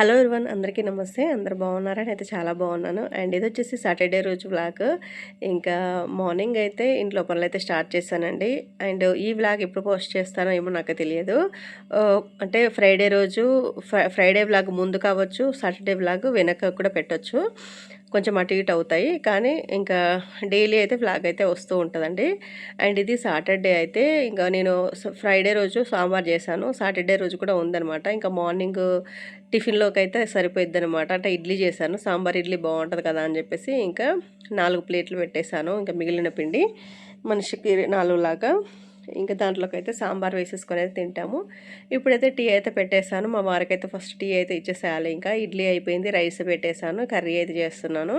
Hello ఇర్వన్ అందరికీ నమస్తే. అందరు బాగున్నారని అయితే చాలా బాగున్నాను. అండ్ ఇది వచ్చేసి సాటర్డే రోజు బ్లాగ్ ఇంకా మార్నింగ్ అయితే ఇంట్లో పనులు అయితే స్టార్ట్ చేశానండి అండ్ ఈ వ్లాగ్ ఎప్పుడు పోస్ట్ చేస్తానో ఏమో నాకు తెలియదు. అంటే ఫ్రైడే రోజు ఫ్రై- ఫ్రైడే బ్లాగ్ ముందు కావచ్చు సాటర్డే బ్లాగ్ వెనక కూడా పెట్టొచ్చు. కొంచెం అటు ఇటు అవుతాయి. కానీ ఇంకా డైలీ అయితే ఫ్లాగ్ అయితే వస్తూ ఉంటుందండి. అండ్ ఇది సాటర్డే అయితే ఇంకా నేను ఫ్రైడే రోజు సాంబార్ చేశాను. సాటర్డే రోజు కూడా ఉందన్నమాట. ఇంకా మార్నింగ్ టిఫిన్లోకి అయితే సరిపోయిద్ది అనమాట అంటే ఇడ్లీ చేశాను. సాంబార్ ఇడ్లీ బాగుంటుంది కదా అని చెప్పేసి ఇంకా నాలుగు ప్లేట్లు పెట్టేశాను. ఇంకా మిగిలిన పిండి మనిషికి నాలుగు లాగా ఇంకా దాంట్లోకి అయితే సాంబార్ వేసేసుకొని అయితే తింటాము. ఇప్పుడైతే టీ అయితే పెట్టేశాను. మా వారికి అయితే ఫస్ట్ టీ అయితే ఇచ్చేసేయాలి. ఇంకా ఇడ్లీ అయిపోయింది రైస్ పెట్టేశాను కర్రీ అయితే చేస్తున్నాను.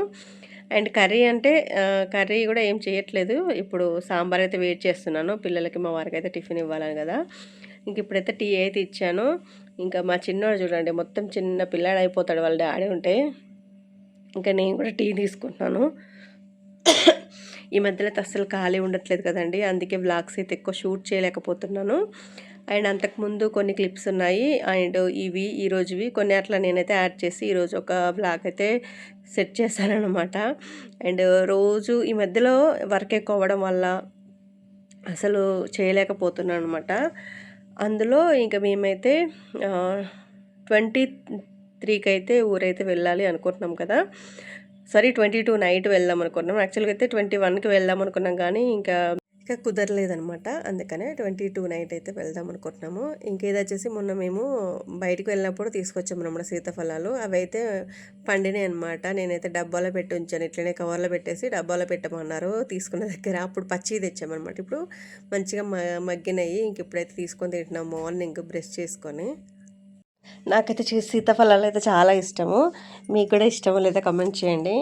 అండ్ కర్రీ అంటే కర్రీ కూడా ఏం చేయట్లేదు. ఇప్పుడు సాంబార్ అయితే వెయిట్ చేస్తున్నాను. పిల్లలకి మా వారికి అయితే టిఫిన్ ఇవ్వాలని కదా. ఇంక ఇప్పుడైతే టీ అయితే ఇచ్చాను. ఇంకా మా చిన్నోడు చూడండి మొత్తం చిన్న పిల్లాడు అయిపోతాడు వాళ్ళ డాడీ ఉంటే. ఇంకా నేను కూడా టీ తీసుకుంటున్నాను. ఈ మధ్యలో అయితే అస్సలు ఖాళీ ఉండట్లేదు కదండి. అందుకే వ్లాగ్స్ అయితే ఎక్కువ షూట్ చేయలేకపోతున్నాను. అండ్ అంతకుముందు కొన్ని క్లిప్స్ ఉన్నాయి. అండ్ ఇవి ఈ రోజువి కొన్ని అట్లా నేనైతే యాడ్ చేసి ఈరోజు ఒక బ్లాగ్ అయితే సెట్ చేశానమాట అండ్ రోజు ఈ మధ్యలో వర్క్ ఎక్కువ అవ్వడం వల్ల అసలు చేయలేకపోతున్నాను అనమాట అందులో ఇంకా మేమైతే ట్వంటీ త్రీకి అయితే ఊరైతే వెళ్ళాలి అనుకుంటున్నాం కదా. సరే ట్వంటీ టూ నైట్ వెళ్దాం అనుకున్నాం యాక్చువల్గా అయితే ట్వంటీ వన్కి వెళ్దాం అనుకున్నాం కానీ ఇంకా ఇంకా కుదరలేదనమాట అందుకనే ట్వంటీ టూ నైట్ అయితే వెళ్దాం అనుకుంటున్నాము ఇంకేది వచ్చేసి మొన్న మేము బయటకు వెళ్ళినప్పుడు తీసుకొచ్చాము అనమాట సీతాఫలాలు. అవి అయితే పండినాయి అనమాట నేనైతే డబ్బాలో పెట్టి ఉంచాను. ఇట్లనే కవర్లో పెట్టేసి డబ్బాలో పెట్టమన్నారు. తీసుకున్న దగ్గర అప్పుడు పచ్చి తెచ్చామన్నమాట ఇప్పుడు మంచిగా మగ్గినాయి. ఇంక ఇప్పుడైతే తీసుకొని తింటున్నాం మార్నింగ్ బ్రష్ చేసుకొని. నాకైతే సీతాఫలాలు అయితే చాలా ఇష్టము. మీకు కూడా ఇష్టము లేదా కమెంట్ చేయండి.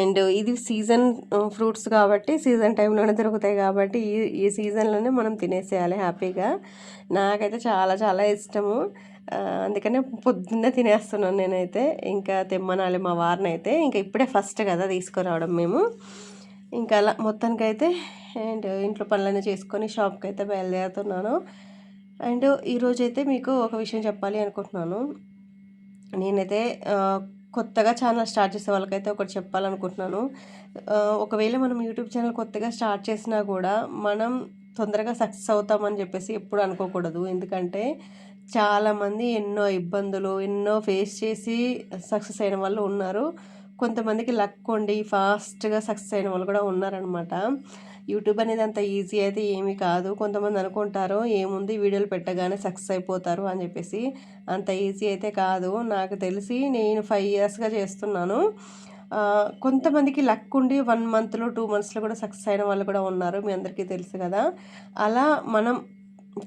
అండ్ ఇది సీజన్ ఫ్రూట్స్ కాబట్టి సీజన్ టైంలోనే దొరుకుతాయి కాబట్టి ఈ ఈ సీజన్లోనే మనం తినేసేయాలి హ్యాపీగా. నాకైతే చాలా చాలా ఇష్టము. అందుకనే పొద్దున్నే తినేస్తున్నాను నేనైతే. ఇంకా తెమ్మనాలి మా వారిని అయితే ఇంకా ఇప్పుడే ఫస్ట్ కదా తీసుకురావడం మేము. ఇంకా అలా మొత్తానికైతే అండ్ ఇంట్లో పనులన్నీ చేసుకొని షాప్కి అయితే బయలుదేరుతున్నాను. అండ్ ఈరోజు అయితే మీకు ఒక విషయం చెప్పాలి అనుకుంటున్నాను. నేనైతే కొత్తగా ఛానల్ స్టార్ట్ చేసే వాళ్ళకైతే ఒకటి చెప్పాలనుకుంటున్నాను. ఒకవేళ మనం యూట్యూబ్ ఛానల్ కొత్తగా స్టార్ట్ చేసినా కూడా మనం తొందరగా సక్సెస్ అవుతామని చెప్పేసి ఎప్పుడు అనుకోకూడదు. ఎందుకంటే చాలామంది ఎన్నో ఇబ్బందులు ఎన్నో ఫేస్ చేసి సక్సెస్ అయిన వాళ్ళు ఉన్నారు. కొంతమందికి లక్ ఉండి ఫాస్ట్గా సక్సెస్ అయిన వాళ్ళు కూడా ఉన్నారనమాట యూట్యూబ్ అనేది అంత ఈజీ అయితే ఏమీ కాదు. కొంతమంది అనుకుంటారు ఏముంది? వీడియోలు పెట్టగానే సక్సెస్ అయిపోతారు అని చెప్పేసి. అంత ఈజీ అయితే కాదు. నాకు తెలిసి నేను ఫైవ్ ఇయర్స్గా చేస్తున్నాను. కొంతమందికి లక్ ఉండి వన్ మంత్లో టూ మంత్స్లో కూడా సక్సెస్ అయిన వాళ్ళు కూడా ఉన్నారు. మీ అందరికీ తెలుసు కదా. అలా మనం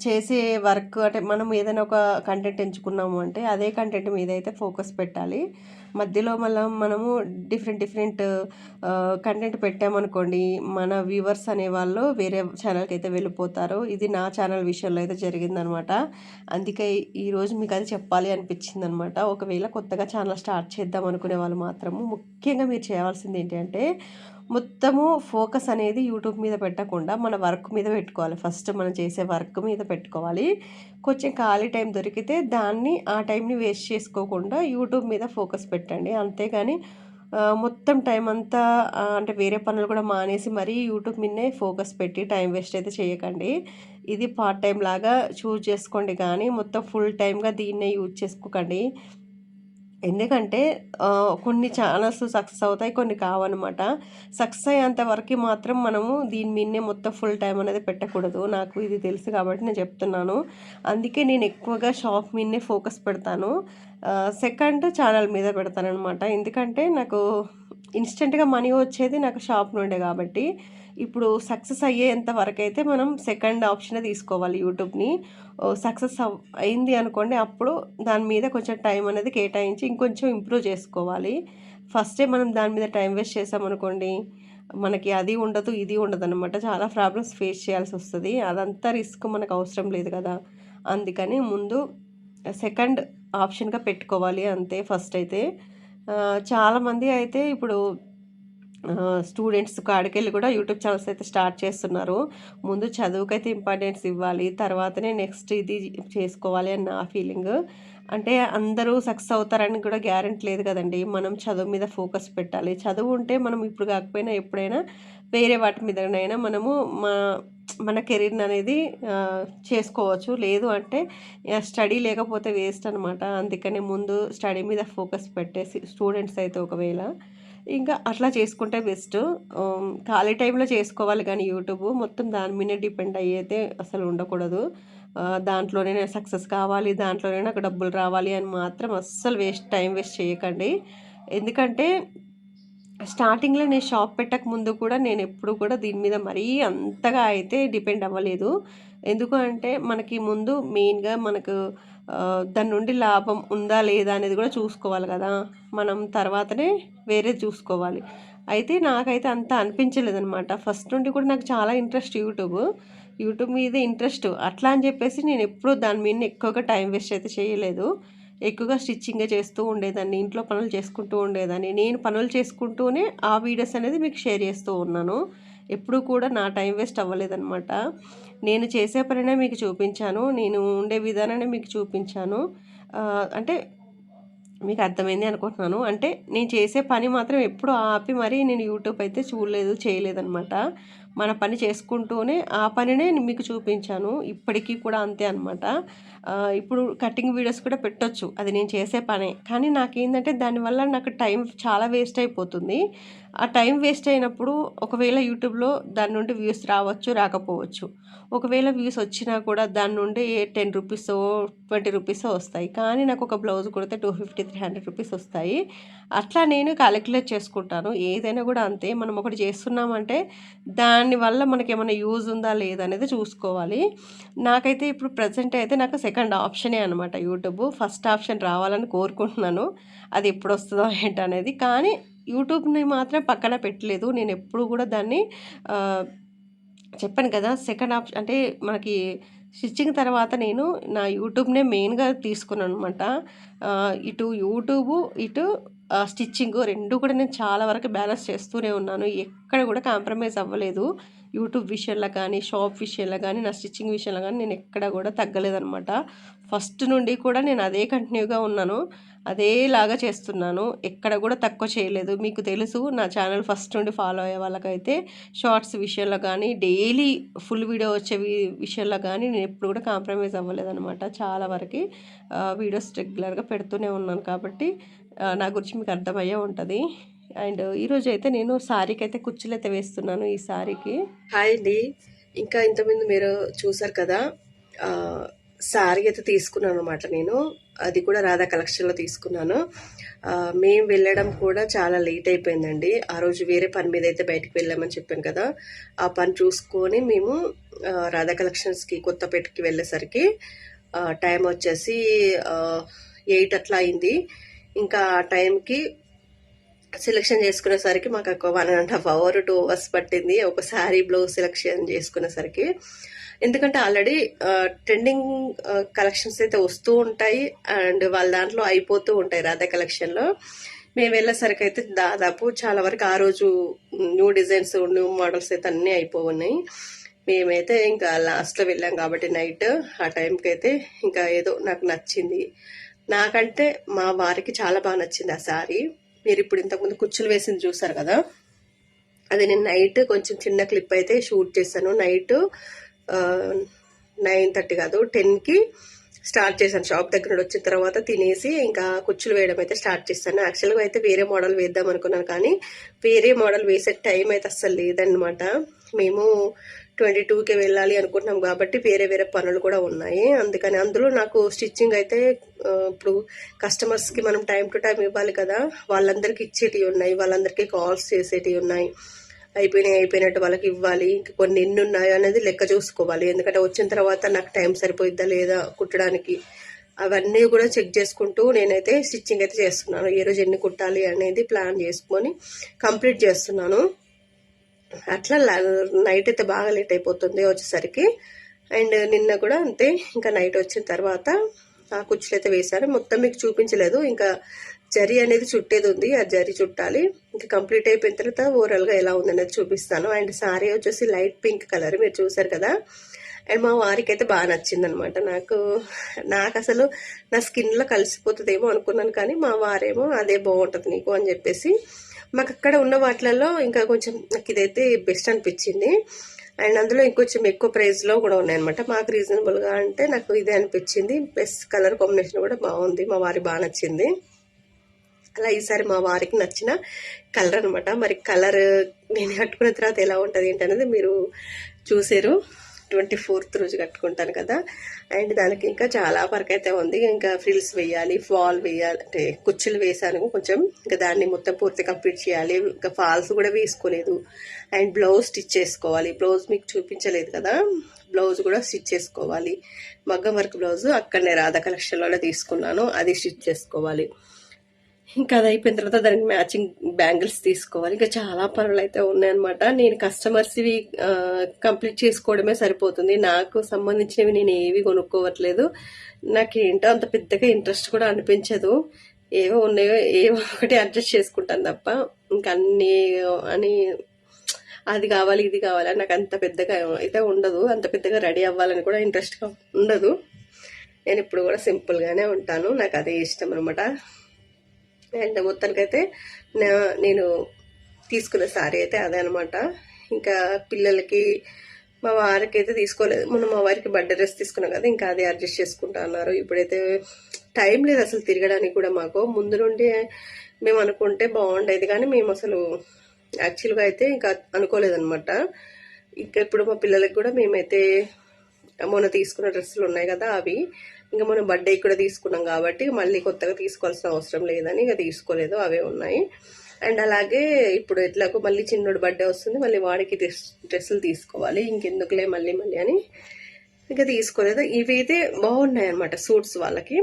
చేసే వర్క్ అంటే మనం ఏదైనా ఒక కంటెంట్ ఎంచుకున్నాము అంటే అదే కంటెంట్ మీద అయితే ఫోకస్ పెట్టాలి. మధ్యలో మళ్ళీ మనము డిఫరెంట్ డిఫరెంట్ కంటెంట్ పెట్టామనుకోండి మన వ్యూవర్స్ అనేవాళ్ళు వేరే ఛానల్కి అయితే వెళ్ళిపోతారు. ఇది నా ఛానల్ విషయంలో అయితే జరిగిందనమాట. అందుకే ఈరోజు మీకు అది చెప్పాలి అనిపించింది అనమాట ఒకవేళ కొత్తగా ఛానల్ స్టార్ట్ చేద్దాం అనుకునే వాళ్ళు మాత్రము ముఖ్యంగా మీరు చేయాల్సింది ఏంటంటే మొత్తము ఫోకస్ అనేది యూట్యూబ్ మీద పెట్టకుండా మన వర్క్ మీద పెట్టుకోవాలి. ఫస్ట్ మనం చేసే వర్క్ మీద పెట్టుకోవాలి. కొంచెం ఖాళీ టైం దొరికితే దాన్ని ఆ టైంని వేస్ట్ చేసుకోకుండా యూట్యూబ్ మీద ఫోకస్ పెట్టండి. అంతేగాని మొత్తం టైం అంతా అంటే వేరే పనులు కూడా మానేసి మరీ యూట్యూబ్ మీదనే ఫోకస్ పెట్టి టైం వేస్ట్ అయితే చేయకండి. ఇది పార్ట్ టైం లాగా చూజ్ చేసుకోండి. కానీ మొత్తం ఫుల్ టైంగా దీన్నే యూజ్ చేసుకోకండి. ఎందుకంటే కొన్ని ఛానల్స్ సక్సెస్ అవుతాయి కొన్ని కావనమాట సక్సెస్ అయ్యేంత వరకు మాత్రం మనము దీని మీదనే మొత్తం ఫుల్ టైం అనేది పెట్టకూడదు. నాకు ఇది తెలుసు కాబట్టి నేను చెప్తున్నాను. అందుకే నేను ఎక్కువగా షాప్ మీదనే ఫోకస్ పెడతాను. సెకండ్ ఛానల్ మీద పెడతాను అనమాట ఎందుకంటే నాకు ఇన్స్టెంట్గా మనీ వచ్చేది నాకు షాప్ నుండే కాబట్టి. ఇప్పుడు సక్సెస్ అయ్యేంత వరకు అయితే మనం సెకండ్ ఆప్షన్ తీసుకోవాలి యూట్యూబ్ని. సక్సెస్ అయింది అనుకోండి అప్పుడు దాని మీద కొంచెం టైం అనేది కేటాయించి ఇంకొంచెం ఇంప్రూవ్ చేసుకోవాలి. ఫస్టే మనం దాని మీద టైం వేస్ట్ చేసామనుకోండి మనకి అది ఉండదు ఇది ఉండదు అనమాట చాలా ప్రాబ్లమ్స్ ఫేస్ చేయాల్సి వస్తుంది. అదంతా రిస్క్ మనకు అవసరం లేదు కదా. అందుకని ముందు సెకండ్ ఆప్షన్గా పెట్టుకోవాలి అంతే ఫస్ట్ అయితే చాలామంది అయితే ఇప్పుడు స్టూడెంట్స్ కాడికెళ్ళి కూడా యూట్యూబ్ ఛానల్స్ అయితే స్టార్ట్ చేస్తున్నారు. ముందు చదువుకైతే ఇంపార్టెన్స్ ఇవ్వాలి తర్వాతనే నెక్స్ట్ ఇది చేసుకోవాలి అని నా ఫీలింగ్ అంటే అందరూ సక్సెస్ అవుతారని కూడా గ్యారెంటీ లేదు కదండి. మనం చదువు మీద ఫోకస్ పెట్టాలి. చదువు ఉంటే మనం ఇప్పుడు కాకపోయినా ఎప్పుడైనా వేరే వాటి మీదనైనా మనము మా మన కెరీర్ని అనేది చేసుకోవచ్చు. లేదు అంటే స్టడీ లేకపోతే వేస్ట్ అనమాట అందుకనే ముందు స్టడీ మీద ఫోకస్ పెట్టేసి స్టూడెంట్స్ అయితే ఒకవేళ ఇంకా అట్లా చేసుకుంటే బెస్ట్. ఖాళీ టైంలో చేసుకోవాలి కానీ యూట్యూబ్ మొత్తం దాని మీద డిపెండ్ అయ్యేతే అసలు ఉండకూడదు. దాంట్లోనే నేను సక్సెస్ కావాలి దాంట్లోనే నాకు డబ్బులు రావాలి అని మాత్రం అస్సలు వేస్ట్ టైం వేస్ట్ చేయకండి. ఎందుకంటే స్టార్టింగ్లో నేను షాప్ పెట్టక ముందు కూడా నేను ఎప్పుడు కూడా దీని మీద మరీ అంతగా అయితే డిపెండ్ అవ్వలేదు. ఎందుకు అంటే మనకి ముందు మెయిన్గా మనకు దాని నుండి లాభం ఉందా లేదా అనేది కూడా చూసుకోవాలి కదా. మనం తర్వాతనే వేరే చూసుకోవాలి. అయితే నాకైతే అంత అనిపించలేదు అనమాట ఫస్ట్ నుండి కూడా నాకు చాలా ఇంట్రెస్ట్ యూట్యూబ్. యూట్యూబ్ మీద ఇంట్రెస్ట్. అట్లా అని చెప్పేసి నేను ఎప్పుడూ దాని మీద ఎక్కువగా టైం వేస్ట్ అయితే చేయలేదు. ఎక్కువగా స్టిచ్చింగే చేస్తూ ఉండేదాన్ని ఇంట్లో పనులు చేసుకుంటూ ఉండేదాన్ని. నేను పనులు చేసుకుంటూనే ఆ వీడియోస్ అనేది మీకు షేర్ చేస్తూ ఉన్నాను. ఎప్పుడూ కూడా నా టైం వేస్ట్ అవ్వలేదన్నమాట. నేను చేసే పనినే మీకు చూపించాను నేను ఉండే విధానాన్ని మీకు చూపించాను. అంటే మీకు అర్థమైంది అనుకుంటున్నాను. అంటే నేను చేసే పని మాత్రం ఎప్పుడు ఆపి మరీ నేను యూట్యూబ్ అయితే చూడలేదు చేయలేదన్నమాట. మన పని చేసుకుంటూనే ఆ పనినే మీకు చూపించాను. ఇప్పటికీ కూడా అంతే అనమాట ఇప్పుడు కటింగ్ వీడియోస్ కూడా పెట్టొచ్చు. అది నేను చేసే పనే. కానీ నాకేంటంటే దానివల్ల నాకు టైం చాలా వేస్ట్ అయిపోతుంది. ఆ టైం వేస్ట్ అయినప్పుడు ఒకవేళ యూట్యూబ్లో దాని నుండి వ్యూస్ రావచ్చు రాకపోవచ్చు. ఒకవేళ వ్యూస్ వచ్చినా కూడా దాని నుండి టెన్ రూపీసో ట్వంటీ రూపీసో వస్తాయి. కానీ నాకు ఒక బ్లౌజ్ కుడితే two fifty three hundred rupees వస్తాయి. అట్లా నేను క్యాలిక్యులేట్ చేసుకుంటాను. ఏదైనా కూడా అంతే. మనం ఒకటి చేస్తున్నామంటే దానివల్ల మనకి ఏమైనా యూజ్ ఉందా లేదా అనేది చూసుకోవాలి. నాకైతే ఇప్పుడు ప్రజెంట్ అయితే నాకు సెకండ్ ఆప్షనే అనమాట యూట్యూబ్. ఫస్ట్ ఆప్షన్ రావాలని కోరుకుంటున్నాను. అది ఎప్పుడు వస్తుందో ఏంటనేది కానీ యూట్యూబ్ని మాత్రం పక్కన పెట్టలేదు. నేను ఎప్పుడు కూడా దాన్ని చెప్పాను కదా సెకండ్ ఆప్షన్ అంటే మనకి స్టిచ్చింగ్ తర్వాత నేను నా యూట్యూబ్నే మెయిన్గా తీసుకున్నాను అనమాట ఇటు యూట్యూబ్ ఇటు స్టిచ్చింగ్ రెండు కూడా నేను చాలా వరకు బ్యాలెన్స్ చేస్తూనే ఉన్నాను. ఎక్కడ కూడా కాంప్రమైజ్ అవ్వలేదు. యూట్యూబ్ విషయంలో కానీ షాప్ విషయంలో కానీ నా స్టిచ్చింగ్ విషయంలో కానీ నేను ఎక్కడ కూడా తగ్గలేదనమాట ఫస్ట్ నుండి కూడా నేను అదే కంటిన్యూగా ఉన్నాను. అదేలాగా చేస్తున్నాను. ఎక్కడ కూడా తక్కువ చేయలేదు. మీకు తెలుసు నా ఛానల్ ఫస్ట్ నుండి ఫాలో అయ్యే వాళ్ళకైతే షార్ట్స్ విషయంలో కానీ డైలీ ఫుల్ వీడియో వచ్చే విషయంలో కానీ నేను ఎప్పుడు కూడా కాంప్రమైజ్ అవ్వలేదన్నమాట. చాలా వరకు వీడియోస్ రెగ్యులర్గా పెడుతూనే ఉన్నాను కాబట్టి నా గురించి మీకు అర్థమయ్యే ఉంటుంది. అండ్ ఈరోజు అయితే నేను శారీకి అయితే కుర్చీలు అయితే వేస్తున్నాను ఈ శారీకి హాయ్ అండి. ఇంకా ఇంతకుముందు మీరు చూసారు కదా శారీ అయితే తీసుకున్నాను అనమాట నేను. అది కూడా రాధా కలెక్షన్లో తీసుకున్నాను. మేము వెళ్ళడం కూడా చాలా లేట్ అయిపోయిందండి. ఆ రోజు వేరే పని మీద అయితే బయటకు వెళ్ళామని చెప్పాను కదా. ఆ పని చూసుకొని మేము రాధా కలెక్షన్స్కి కొత్తపేటకి వెళ్ళేసరికి టైం వచ్చేసి ఎయిట్ అట్లా అయింది. ఇంకా ఆ టైంకి సెలెక్షన్ చేసుకునేసరికి మాకు ఒక one and half hour two hours పట్టింది ఒక శారీ బ్లౌజ్ సెలెక్షన్ చేసుకునేసరికి ఎందుకంటే ఆల్రెడీ ట్రెండింగ్ కలెక్షన్స్ అయితే వస్తూ ఉంటాయి అండ్ వాళ్ళ దాంట్లో అయిపోతూ ఉంటాయి రాధా కలెక్షన్లో మేము వెళ్ళేసరికి అయితే దాదాపు చాలా వరకు ఆ రోజు న్యూ డిజైన్స్ న్యూ మోడల్స్ అయితే అన్నీ అయిపోయినాయి మేమైతే ఇంకా లాస్ట్లో వెళ్ళాం కాబట్టి నైట్ ఆ టైంకి అయితే ఇంకా ఏదో నాకు నచ్చింది. నాకంటే మా వారికి చాలా బాగా నచ్చింది ఆ శారీ మీరు ఇప్పుడు ఇంతకుముందు కుచ్చులు వేసింది చూసారు కదా? అది నేను నైట్ కొంచెం చిన్న క్లిప్ అయితే షూట్ చేశాను. నైట్ నైన్ థర్టీ కాదు టెన్కి స్టార్ట్ చేశాను. షాప్ దగ్గర నుండి వచ్చిన తర్వాత తినేసి ఇంకా కుచ్చులు వేయడం అయితే స్టార్ట్ చేశాను. యాక్చువల్గా అయితే వేరే మోడల్ వేద్దాం అనుకున్నాను కానీ వేరే మోడల్ వేసే టైం అయితే అస్సలు లేదనమాట మేము ట్వంటీ టూకి వెళ్ళాలి అనుకుంటున్నాం కాబట్టి వేరే వేరే పనులు కూడా ఉన్నాయి. అందుకని అందులో నాకు స్టిచ్చింగ్ అయితే ఇప్పుడు కస్టమర్స్కి మనం టైం టు టైం ఇవ్వాలి కదా. వాళ్ళందరికీ ఇచ్చేటివి ఉన్నాయి. వాళ్ళందరికీ కాల్స్ చేసేటివి ఉన్నాయి. అయిపోయినాయి అయిపోయినట్టు వాళ్ళకి ఇవ్వాలి. ఇంకా కొన్ని ఎన్ని ఉన్నాయో అనేది లెక్క చూసుకోవాలి. ఎందుకంటే వచ్చిన తర్వాత నాకు టైం సరిపోయిద్దా లేదా కుట్టడానికి? అవన్నీ కూడా చెక్ చేసుకుంటూ నేనైతే స్టిచ్చింగ్ అయితే చేస్తున్నాను. ఏ రోజు ఎన్ని కుట్టాలి అనేది ప్లాన్ చేసుకొని కంప్లీట్ చేస్తున్నాను. అట్లా నైట్ అయితే బాగా లేట్ అయిపోతుంది వచ్చేసరికి. అండ్ నిన్న కూడా అంతే ఇంకా నైట్ వచ్చిన తర్వాత ఆ కుచ్చులు అయితే వేశాను. మొత్తం మీకు చూపించలేదు. ఇంకా జరి అనేది చుట్టేది ఉంది. ఆ జరి చుట్టాలి. ఇంకా కంప్లీట్ అయిపోయిన తర్వాత ఓవరాల్గా ఎలా ఉందనేది చూపిస్తాను. అండ్ సారీ వచ్చేసి లైట్ పింక్ కలర్ మీరు చూసారు కదా. అండ్ మా వారికి అయితే బాగా నచ్చింది అనమాట నాకు నాకు అసలు నా స్కిన్లో కలిసిపోతుందేమో అనుకున్నాను కానీ మా వారేమో అదే బాగుంటుంది నీకు అని చెప్పేసి మాకు అక్కడ ఉన్న వాటిలలో ఇంకా కొంచెం నాకు ఇదైతే బెస్ట్ అనిపించింది. అండ్ అందులో ఇంకొంచెం ఎక్కువ ప్రైస్లో కూడా ఉన్నాయన్నమాట. మాకు రీజనబుల్గా అంటే నాకు ఇదే అనిపించింది. ప్లస్ కలర్ కాంబినేషన్ కూడా బాగుంది. మా వారి బాగా నచ్చింది. అలా ఈసారి మా వారికి నచ్చిన కలర్ అనమాట మరి కలర్ నేను కట్టుకున్న తర్వాత ఎలా ఉంటుంది ఏంటి అనేది మీరు చూసారు. ట్వంటీ ఫోర్త్ రోజు కట్టుకుంటాను కదా. అండ్ దానికి ఇంకా చాలా వరకు అయితే ఉంది. ఇంకా ఫ్రిల్స్ వేయాలి ఫాల్ వేయాలి అంటే కుచ్చులు వేసాను. కొంచెం ఇంకా దాన్ని మొత్తం పూర్తి కంప్లీట్ చేయాలి. ఇంకా ఫాల్స్ కూడా వేసుకోలేదు. అండ్ బ్లౌజ్ స్టిచ్ చేసుకోవాలి. బ్లౌజ్ మీకు చూపించలేదు కదా. బ్లౌజ్ కూడా స్టిచ్ చేసుకోవాలి. మగ్గం వర్క్ బ్లౌజ్ అక్కడనే రాధా కలెక్షన్లోనే తీసుకున్నాను. అది స్టిచ్ చేసుకోవాలి. ఇంకా అది అయిపోయిన తర్వాత దానికి మ్యాచింగ్ బ్యాంగిల్స్ తీసుకోవాలి. ఇంకా చాలా పనులు అయితే ఉన్నాయన్నమాట. నేను కస్టమర్స్వి కంప్లీట్ చేసుకోవడమే సరిపోతుంది. నాకు సంబంధించినవి నేను ఏవి కొనుక్కోవట్లేదు. నాకు ఏంటో అంత పెద్దగా ఇంట్రెస్ట్ కూడా అనిపించదు. ఏవో ఉన్నాయో ఏవో ఒకటి అడ్జస్ట్ చేసుకుంటాను తప్ప ఇంకా అన్ని అని అది కావాలి ఇది కావాలి నాకు అంత పెద్దగా అయితే ఉండదు. అంత పెద్దగా రెడీ అవ్వాలని కూడా ఇంట్రెస్ట్గా ఉండదు. నేను ఇప్పుడు కూడా సింపుల్గానే ఉంటాను. నాకు అదే ఇష్టం అనమాట అండ్ మొత్తానికైతే నేను తీసుకున్న సారీ అయితే అదే అనమాట ఇంకా పిల్లలకి మా వారికి అయితే తీసుకోలేదు. మొన్న మా వారికి బర్త్డే డ్రెస్ తీసుకున్నాం కదా ఇంకా అదే అడ్జస్ట్ చేసుకుంటా అన్నారు. ఇప్పుడైతే టైం లేదు అసలు తిరగడానికి కూడా మాకు. ముందు నుండి మేము అనుకుంటే బాగుండేది కానీ మేము అసలు యాక్చువల్గా అయితే ఇంకా అనుకోలేదనమాట ఇంకా ఇప్పుడు మా పిల్లలకి కూడా మేమైతే మొన్న తీసుకున్న డ్రెస్సులు ఉన్నాయి కదా అవి. ఇంకా మనం బర్త్డే కూడా తీసుకున్నాం కాబట్టి మళ్ళీ కొత్తగా తీసుకోవాల్సిన అవసరం లేదని ఇక తీసుకోలేదు అవే ఉన్నాయి. అండ్ అలాగే ఇప్పుడు ఎట్లాగో మళ్ళీ చిన్నోడు బర్త్డే వస్తుంది మళ్ళీ వాడికి డ్రెస్సులు తీసుకోవాలి. ఇంకెందుకులే మళ్ళీ మళ్ళీ అని ఇంకా తీసుకోలేదు. ఇవి అయితే బాగున్నాయి అనమాట సూట్స్ వాళ్ళకి.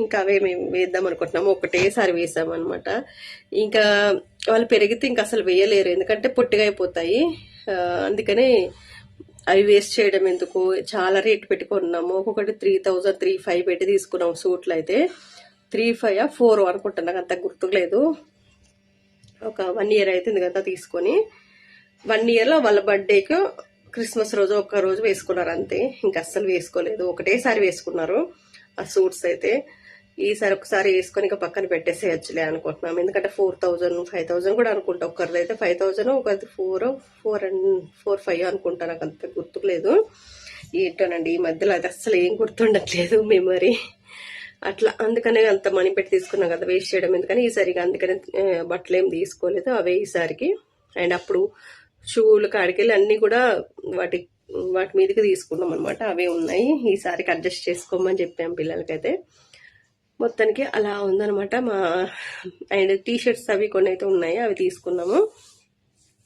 ఇంకా అవే మేము వేద్దాం అనుకుంటున్నాము. ఒకటేసారి వేసామన్నమాట. ఇంకా వాళ్ళు పెరిగితే ఇంకా అసలు వేయలేరు. ఎందుకంటే పొట్టిగా అయిపోతాయి. అందుకనే అవి వేస్ట్ చేయడం ఎందుకు? చాలా రేట్ పెట్టుకున్నాము ఒక్కొక్కటి త్రీ థౌజండ్ త్రీ ఫైవ్ పెట్టి తీసుకున్నాము సూట్లు అయితే. త్రీ ఫైవ్ ఫోర్ అనుకుంటా నాకు అంత గుర్తులేదు. ఒక వన్ ఇయర్ అవుతుంది కదా తీసుకొని. వన్ ఇయర్లో వాళ్ళ బర్త్డేకి క్రిస్మస్ రోజు ఒక్క రోజు వేసుకున్నారు అంతే. ఇంకా అస్సలు వేసుకోలేదు. ఒకటేసారి వేసుకున్నారు ఆ సూట్స్ అయితే. ఈసారి ఒకసారి వేసుకొని ఇంకా పక్కన పెట్టేసేయచ్చులే అనుకుంటున్నాం. ఎందుకంటే ఫోర్ థౌజండ్ ఫైవ్ థౌజండ్ కూడా అనుకుంటా. ఒకరిది అయితే ఫైవ్ థౌజండ్ ఒకరిది four four and four five అనుకుంటా. నాకు అంత గుర్తులేదు ఏంటోనండి ఈ మధ్యలో అది అస్సలు ఏం గుర్తుండట్లేదు మెమరీ అట్లా అందుకనే అంత మనీ పెట్టి తీసుకున్నాం కదా వేస్ట్ చేయడం ఎందుకని. ఈసారి అందుకని బట్టలు ఏం తీసుకోలేదు అవే ఈసారికి అండ్ అప్పుడు షూలు కాడికెళ్ళి అన్నీ కూడా వాటి వాటి మీదకి తీసుకున్నాం అనమాట అవే ఉన్నాయి. ఈసారికి అడ్జస్ట్ చేసుకోమని చెప్పాం పిల్లలకైతే. మొత్తానికి అలా ఉందనమాట మా అండ్ టీ షర్ట్స్ అవి కొన్ని అయితే ఉన్నాయి అవి తీసుకున్నాము.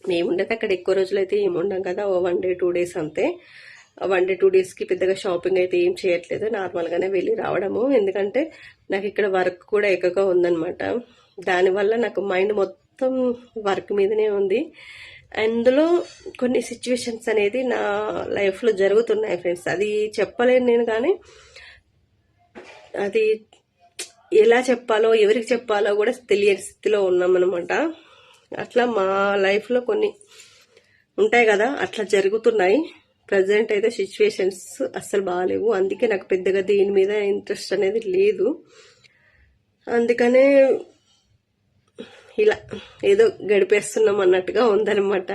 మేముండదు అక్కడ ఎక్కువ రోజులు అయితే ఏముండం కదా ఓ వన్ డే టూ డేస్ అంతే. వన్ డే టూ డేస్కి పెద్దగా షాపింగ్ అయితే ఏం చేయట్లేదు నార్మల్గానే వెళ్ళి రావడము. ఎందుకంటే నాకు ఇక్కడ వర్క్ కూడా ఎక్కువగా ఉందనమాట దానివల్ల నాకు మైండ్ మొత్తం వర్క్ మీదనే ఉంది. అందులో కొన్ని సిచ్యువేషన్స్ అనేది నా లైఫ్లో జరుగుతున్నాయి ఫ్రెండ్స్. అది చెప్పలేను నేను కానీ అది ఎలా చెప్పాలో ఎవరికి చెప్పాలో కూడా తెలియని స్థితిలో ఉన్నామన్నమాట. అట్లా మా లైఫ్లో కొన్ని ఉంటాయి కదా అట్లా జరుగుతున్నాయి. ప్రజెంట్ అయితే సిచ్యువేషన్స్ అస్సలు బాగాలేవు. అందుకే నాకు పెద్దగా దీని మీద ఇంట్రెస్ట్ అనేది లేదు. అందుకనే ఇలా ఏదో గడిపేస్తున్నాం అన్నట్టుగా ఉందన్నమాట.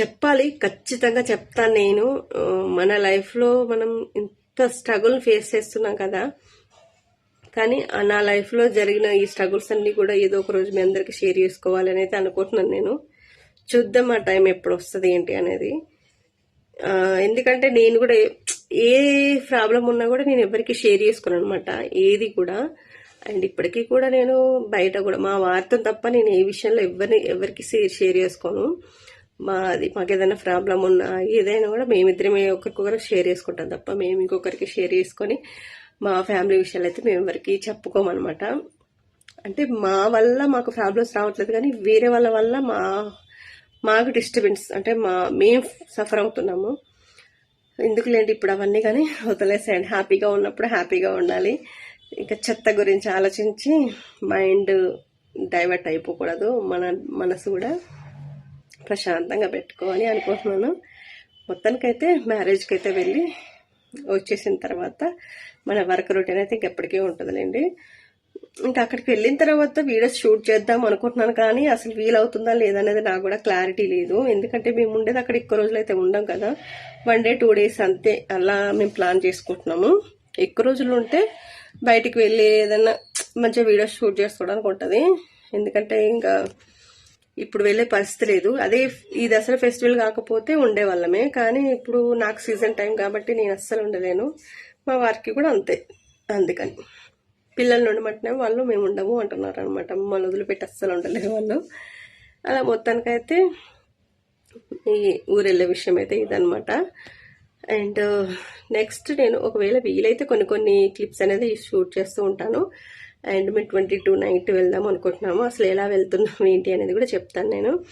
చెప్పాలి ఖచ్చితంగా చెప్తాను నేను. మన లైఫ్లో మనం ఇంత స్ట్రగుల్ ఫేస్ చేస్తున్నాం కదా కానీ నా లైఫ్లో జరిగిన ఈ స్ట్రగుల్స్ అన్నీ కూడా ఏదో ఒక రోజు మీ అందరికీ షేర్ చేసుకోవాలని అయితే అనుకుంటున్నాను నేను. చూద్దాం ఆ టైం ఎప్పుడు వస్తుంది ఏంటి అనేది. ఎందుకంటే నేను కూడా ఏ ప్రాబ్లం ఉన్నా కూడా నేను ఎవరికి షేర్ చేసుకోను అనమాట ఏది కూడా. అండ్ ఇప్పటికీ కూడా నేను బయట కూడా మా వారితో తప్ప నేను ఏ విషయంలో ఎవరిని ఎవరికి షేర్ షేర్ చేసుకోను. మాది మాకు ఏదైనా ప్రాబ్లం ఉన్నా ఏదైనా కూడా మేమిద్దరమే ఒకరికొకరు షేర్ చేసుకుంటాం తప్ప మేము ఇంకొకరికి షేర్ చేసుకొని మా ఫ్యామిలీ విషయాలు అయితే మేము ఎవరికి చెప్పుకోమన్నమాట అంటే మా వల్ల మాకు ప్రాబ్లమ్స్ రావట్లేదు కానీ వేరే వాళ్ళ వల్ల మా మాకు డిస్టర్బెన్స్ అంటే మా మేము సఫర్ అవుతున్నాము. ఎందుకులేండి ఇప్పుడు అవన్నీ కానీ వదిలేసేయండి. హ్యాపీగా ఉన్నప్పుడు హ్యాపీగా ఉండాలి. ఇంకా చెత్త గురించి ఆలోచించి మైండ్ డైవర్ట్ అయిపోకూడదు. మన మనసు కూడా ప్రశాంతంగా పెట్టుకోవాలి అనుకుంటున్నాను. మొత్తానికైతే మ్యారేజ్కి అయితే వెళ్ళి వచ్చేసిన తర్వాత మన వర్క్ రొటీన్ అయితే ఇంకెప్పటికీ ఉంటుందిలేండి. ఇంకా అక్కడికి వెళ్ళిన తర్వాత వీడియోస్ షూట్ చేద్దాం అనుకుంటున్నాను కానీ అసలు వీలవుతుందా లేదనేది నాకు కూడా క్లారిటీ లేదు. ఎందుకంటే మేము ఉండేది అక్కడ ఎక్కువ రోజులు అయితే ఉండం కదా. వన్ డే టూ డేస్ అంతే అలా మేము ప్లాన్ చేసుకుంటున్నాము. ఎక్కువ రోజులు ఉంటే బయటికి వెళ్ళి ఏదైనా మంచిగా వీడియోస్ షూట్ చేసుకోవడానికి ఉంటుంది. ఎందుకంటే ఇంకా ఇప్పుడు వెళ్ళే పరిస్థితి లేదు. అదే ఈ దసరా ఫెస్టివల్ కాకపోతే ఉండేవాళ్ళమే కానీ ఇప్పుడు నాకు సీజన్ టైం కాబట్టి నేను అస్సలు ఉండలేను. మా వారికి కూడా అంతే. అందుకని. పిల్లలు ఉండమంటే వాళ్ళు మేము ఉండము అంటున్నారు అనమాట మమ్మల్ని వదిలిపెట్టి అస్సలు ఉండలేదు వాళ్ళు. అలా మొత్తానికైతే ఈ ఊరెళ్ళే విషయం అయితే ఇదనమాట. అండ్ నెక్స్ట్ నేను ఒకవేళ వీలైతే కొన్ని కొన్ని క్లిప్స్ అనేది షూట్ చేస్తూ ఉంటాను. అండ్ మేము ట్వంటీ టూ నైట్ వెళ్దాం అనుకుంటున్నాము. అసలు ఎలా వెళ్తున్నాము ఏంటి అనేది కూడా చెప్తాను నేను.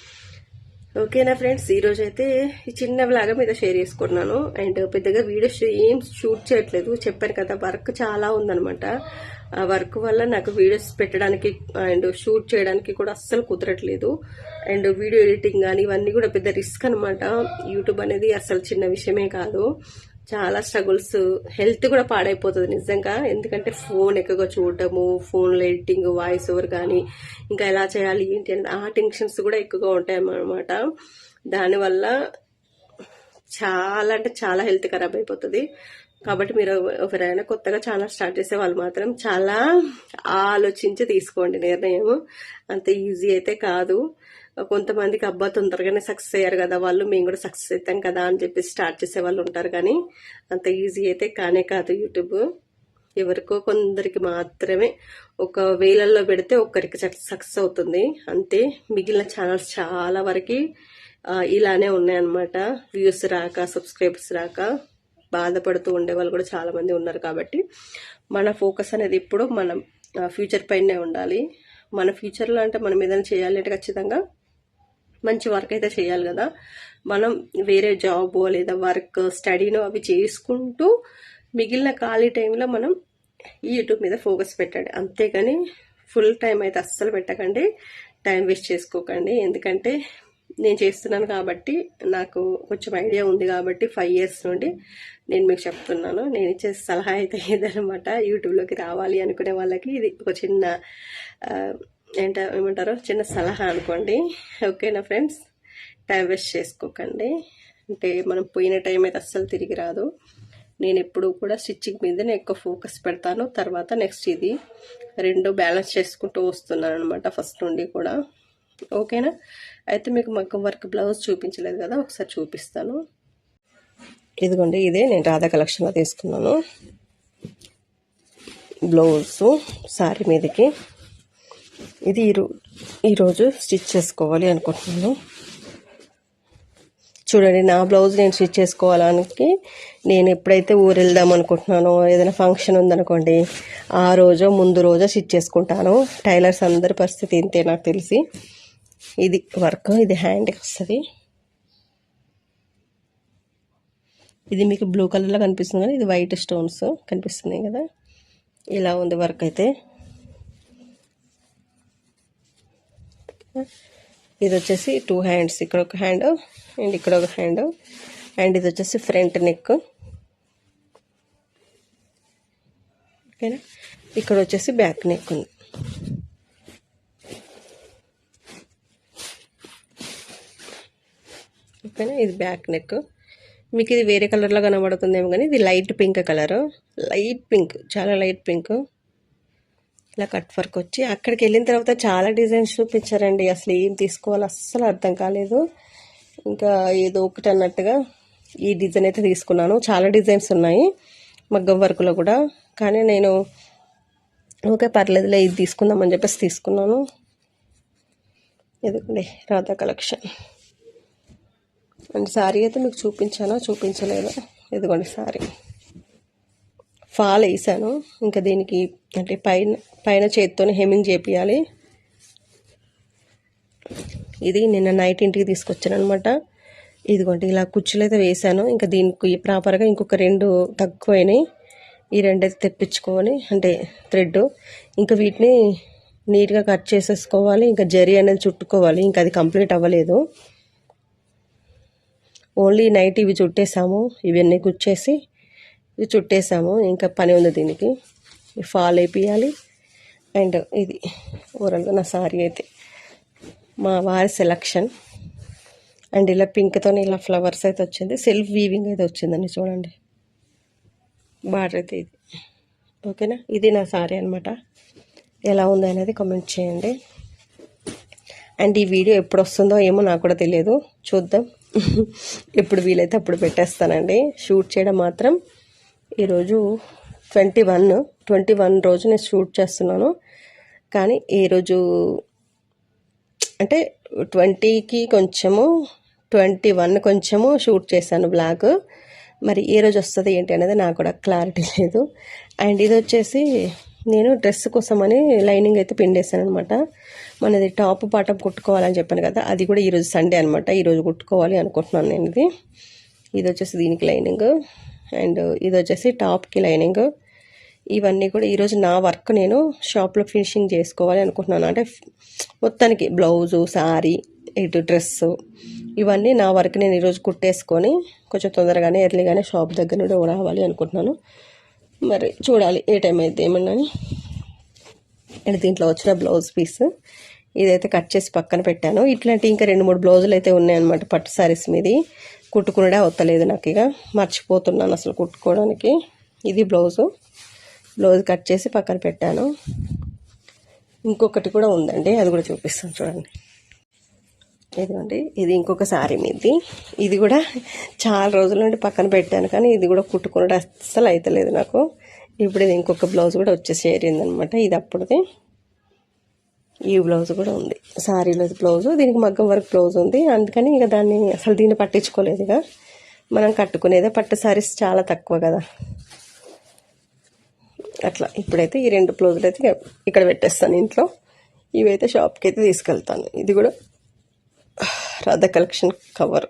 ఓకేనా ఫ్రెండ్స్? ఈరోజు అయితే ఈ చిన్న లాగా మీద షేర్ చేసుకున్నాను. అండ్ పెద్దగా వీడియోస్ ఏం షూట్ చేయట్లేదు. చెప్పాను కదా వర్క్ చాలా ఉందనమాట ఆ వర్క్ వల్ల నాకు వీడియోస్ పెట్టడానికి అండ్ షూట్ చేయడానికి కూడా అస్సలు కుదరట్లేదు. అండ్ వీడియో ఎడిటింగ్ కానీ ఇవన్నీ కూడా పెద్ద రిస్క్ అనమాట యూట్యూబ్ అనేది అసలు చిన్న విషయమే కాదు. చాలా స్ట్రగుల్స్ హెల్త్ కూడా పాడైపోతుంది నిజంగా. ఎందుకంటే ఫోన్ ఎక్కువగా చూడటము ఫోన్లో ఎడిటింగ్ వాయిస్ ఓవర్ కానీ ఇంకా ఎలా చేయాలి ఏంటి అంటే ఆ టెన్షన్స్ కూడా ఎక్కువగా ఉంటాయి అన్నమాట దానివల్ల చాలా అంటే చాలా హెల్త్ ఖరాబ్ అయిపోతుంది. కాబట్టి మీరు ఎవరైనా కొత్తగా ఛానల్ స్టార్ట్ చేసే వాళ్ళు మాత్రం చాలా ఆలోచించి తీసుకోండి నిర్ణయం అంత ఈజీ అయితే కాదు. కొంతమందికి అబ్బా తొందరగానే సక్సెస్ అయ్యారు కదా వాళ్ళు మేము కూడా సక్సెస్ అవుతాం కదా అని చెప్పి స్టార్ట్ చేసే వాళ్ళు ఉంటారు కానీ అంత ఈజీ అయితే కానే కాదు యూట్యూబ్ ఎవరికో కొందరికి మాత్రమే ఒక వేలల్లో పెడితే ఒక్కరికి సక్సెస్ అవుతుంది. అంతే మిగిలిన ఛానల్స్ చాలా వరకు ఇలానే ఉన్నాయన్నమాట. వ్యూస్ రాక సబ్స్క్రైబర్స్ రాక బాధపడుతూ ఉండే వాళ్ళు కూడా చాలామంది ఉన్నారు కాబట్టి మన ఫోకస్ అనేది ఇప్పుడు మనం ఫ్యూచర్ పైనే ఉండాలి. మన ఫ్యూచర్లో అంటే మనం ఏదైనా చేయాలి అంటే ఖచ్చితంగా మంచి వర్క్ అయితే చేయాలి కదా. మనం వేరే జాబ్ లేదా వర్క్ స్టడీనో అవి చేసుకుంటూ మిగిలిన ఖాళీ టైంలో మనం ఈ యూట్యూబ్ మీద ఫోకస్ పెట్టండి. అంతేగాని ఫుల్ టైం అయితే అస్సలు పెట్టకండి. టైం వేస్ట్ చేసుకోకండి. ఎందుకంటే నేను చేస్తున్నాను కాబట్టి నాకు కొంచెం ఐడియా ఉంది కాబట్టి ఫైవ్ ఇయర్స్ నుండి నేను మీకు చెప్తున్నాను. నేను ఇచ్చే సలహా అయితే ఏదనమాట యూట్యూబ్లోకి రావాలి అనుకునే వాళ్ళకి ఇది ఒక చిన్న ఏంట ఏమంటారు? చిన్న సలహా అనుకోండి. ఓకేనా ఫ్రెండ్స్? టైం వేస్ట్ చేసుకోకండి. అంటే మనం పోయిన టైం అయితే అస్సలు తిరిగి రాదు. నేను ఎప్పుడు కూడా స్టిచ్చింగ్ మీదనే ఎక్కువ ఫోకస్ పెడతాను. తర్వాత నెక్స్ట్ ఇది రెండు బ్యాలెన్స్ చేసుకుంటూ వస్తున్నాను అనమాట ఫస్ట్ నుండి కూడా. ఓకేనా? అయితే మీకు మగ్గం వర్క్ బ్లౌజ్ చూపించలేదు కదా ఒకసారి చూపిస్తాను. ఇదిగోండి ఇదే నేను రాధా కలెక్షన్లో తీసుకున్నాను. బ్లౌజు సారీ మీదకి. ఇది ఈరో ఈరోజు స్టిచ్ చేసుకోవాలి అనుకుంటున్నాను. చూడండి నా బ్లౌజ్ నేను స్టిచ్ చేసుకోవడానికి నేను ఎప్పుడైతే ఊరు వెళ్దాం అనుకుంటున్నానో ఏదైనా ఫంక్షన్ ఉందనుకోండి ఆ రోజు ముందు రోజు స్టిచ్ చేసుకుంటాను. టైలర్స్ అందరి పరిస్థితి ఇంతే నాకు తెలిసి. ఇది వర్క్ ఇది హ్యాండ్కి వస్తుంది. ఇది మీకు బ్లూ కలర్లో కనిపిస్తుంది కానీ ఇది వైట్ స్టోన్స్ కనిపిస్తున్నాయి కదా. ఇలా ఉంది వర్క్ అయితే. ఇది వచ్చేసి టూ హ్యాండ్స్ ఇక్కడ ఒక హ్యాండ్ అండ్ ఇక్కడ ఒక హ్యాండ్ అండ్ ఇది వచ్చేసి ఫ్రంట్ నెక్ ఓకేనా? ఇక్కడ వచ్చేసి బ్యాక్ నెక్ ఉంది. ఓకేనా? ఇది బ్యాక్ నెక్ మీకు ఇది వేరే కలర్లో కనబడుతుందేమో కానీ ఇది light pink colour light pink చాలా లైట్ పింక్ ఇలా కట్ వర్క్ వచ్చి అక్కడికి వెళ్ళిన తర్వాత చాలా డిజైన్స్ చూపించారండి. అసలు ఏం తీసుకోవాలో అస్సలు అర్థం కాలేదు. ఇంకా ఏదో ఒకటి అన్నట్టుగా ఈ డిజైన్ అయితే తీసుకున్నాను. చాలా డిజైన్స్ ఉన్నాయి మగ్గం వర్క్లో కూడా. కానీ నేను ఓకే పర్లేదులే ఇది తీసుకుందామని చెప్పేసి తీసుకున్నాను. ఎందుకండి రాధా కలెక్షన్. అండ్ శారీ అయితే మీకు చూపించానా? చూపించలేదు? ఇదిగోండి శారీ ఫాల్ వేసాను. ఇంకా దీనికి అంటే పైన పైన చేతితోనే హెమింగ్ చేపియాలి. ఇది నిన్న నైట్ ఇంటికి తీసుకొచ్చాను అనమాట ఇదిగోండి ఇలా కుర్చీలు అయితే వేసాను. ఇంకా దీనికి ప్రాపర్గా ఇంకొక రెండు తక్కువైనాయి. ఈ రెండైతే తెప్పించుకొని అంటే థ్రెడ్. ఇంకా వీటిని నీట్గా కట్ చేసేసుకోవాలి. ఇంకా జరీ అనేది చుట్టుకోవాలి. ఇంకా అది కంప్లీట్ అవ్వలేదు. ఓన్లీ నైట్ ఇవి చుట్టేసాము. ఇవన్నీ గుచ్చేసి ఇది చుట్టేసాము. ఇంకా పని ఉంది దీనికి. ఫాల్ అయిపోయాలి. అండ్ ఇది ఓవరాల్గా నా సారీ అయితే. మా వారి సెలక్షన్ అండ్ ఇలా పింక్తో ఇలా ఫ్లవర్స్ అయితే వచ్చింది. సెల్ఫ్ వీవింగ్ అయితే వచ్చిందండి చూడండి. బార్డర్ అయితే ఇది. ఓకేనా? ఇది నా సారీ అనమాట ఎలా ఉంది అనేది కామెంట్ చేయండి. అండ్ ఈ వీడియో ఎప్పుడు వస్తుందో ఏమో నాకు కూడా తెలియదు. చూద్దాం. ఎప్పుడు వీలైతే అప్పుడు పెట్టేస్తానండి. షూట్ చేయడం మాత్రం. ఈరోజు ట్వంటీ వన్ ట్వంటీ వన్ రోజు నేను షూట్ చేస్తున్నాను. కానీ ఈరోజు అంటే ట్వంటీకి కొంచెము ట్వంటీ వన్ కొంచెము షూట్ చేశాను బ్లాగ్. మరి ఏ రోజు వస్తుంది ఏంటి అనేది నాకు కూడా క్లారిటీ లేదు. అండ్ ఇది వచ్చేసి నేను డ్రెస్ కోసమని లైనింగ్ అయితే పిండేశాను అనమాట మనది టాప్ పాటం కుట్టుకోవాలని చెప్పాను కదా అది కూడా ఈరోజు సండే అనమాట ఈరోజు కుట్టుకోవాలి అనుకుంటున్నాను నేను ఇది. ఇది వచ్చేసి దీనికి లైనింగ్. అండ్ ఇది వచ్చేసి టాప్కి లైనింగ్. ఇవన్నీ కూడా ఈరోజు నా వర్క్ నేను షాప్లో ఫినిషింగ్ చేసుకోవాలి అనుకుంటున్నాను. అంటే మొత్తానికి బ్లౌజు శారీ ఇటు డ్రెస్సు ఇవన్నీ నా వర్క్ నేను ఈరోజు కుట్టేసుకొని కొంచెం తొందరగానే ఎర్లీగానే షాప్ దగ్గర నుండి రావాలి అనుకుంటున్నాను. మరి చూడాలి ఏ టైం అయితే ఏమన్నా అండ్ దీంట్లో వచ్చిన బ్లౌజ్ పీస్ ఇదైతే కట్ చేసి పక్కన పెట్టాను. ఇట్లాంటి ఇంకా రెండు మూడు బ్లౌజులు అయితే ఉన్నాయన్నమాట పట్టు సారీస్ మీది. కుట్టుకునడే అవుతలేదు నాకు ఇక. మర్చిపోతున్నాను అసలు కుట్టుకోవడానికి. ఇది బ్లౌజు. బ్లౌజ్ కట్ చేసి పక్కన పెట్టాను. ఇంకొకటి కూడా ఉందండి. అది కూడా చూపిస్తాను చూడండి. ఇదిగోండి. ఇది ఇంకొక సారీ మీది. ఇది కూడా చాలా రోజుల నుండి పక్కన పెట్టాను కానీ ఇది కూడా కుట్టుకునడం అస్సలు అవుతలేదు నాకు. ఇప్పుడు ఇది ఇంకొక బ్లౌజ్ కూడా వచ్చేసి చేరింది అనమాట ఇది అప్పుడుది. ఈ బ్లౌజ్ కూడా ఉంది. సారీలో బ్లౌజ్. దీనికి మగ్గం వర్క్ బ్లౌజ్ ఉంది. అందుకని ఇక దాన్ని అసలు దీన్ని పట్టించుకోలేదు మనం కట్టుకునేదే పట్టు సారీస్ చాలా తక్కువ కదా. అట్లా ఇప్పుడైతే ఈ రెండు బ్లౌజులు అయితే ఇక్కడ పెట్టేస్తాను ఇంట్లో. ఇవైతే షాప్కి అయితే తీసుకెళ్తాను. ఇది కూడా Radha collection cover.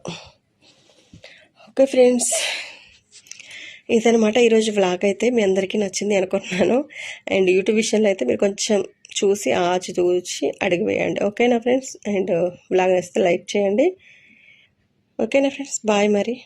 Okay friends. ఇదనమాట ఈరోజు వ్లాగ్ అయితే. మీ అందరికీ నచ్చింది అనుకుంటున్నాను. అండ్ యూట్యూబ్ విషయంలో అయితే మీరు కొంచెం చూసి ఆచి చూచి అడిగి ఓకేనా ఫ్రెండ్స్? అండ్ బ్లాగ్ నచ్చితే లైక్ చేయండి. ఓకేనా ఫ్రెండ్స్? బాయ్ మరి.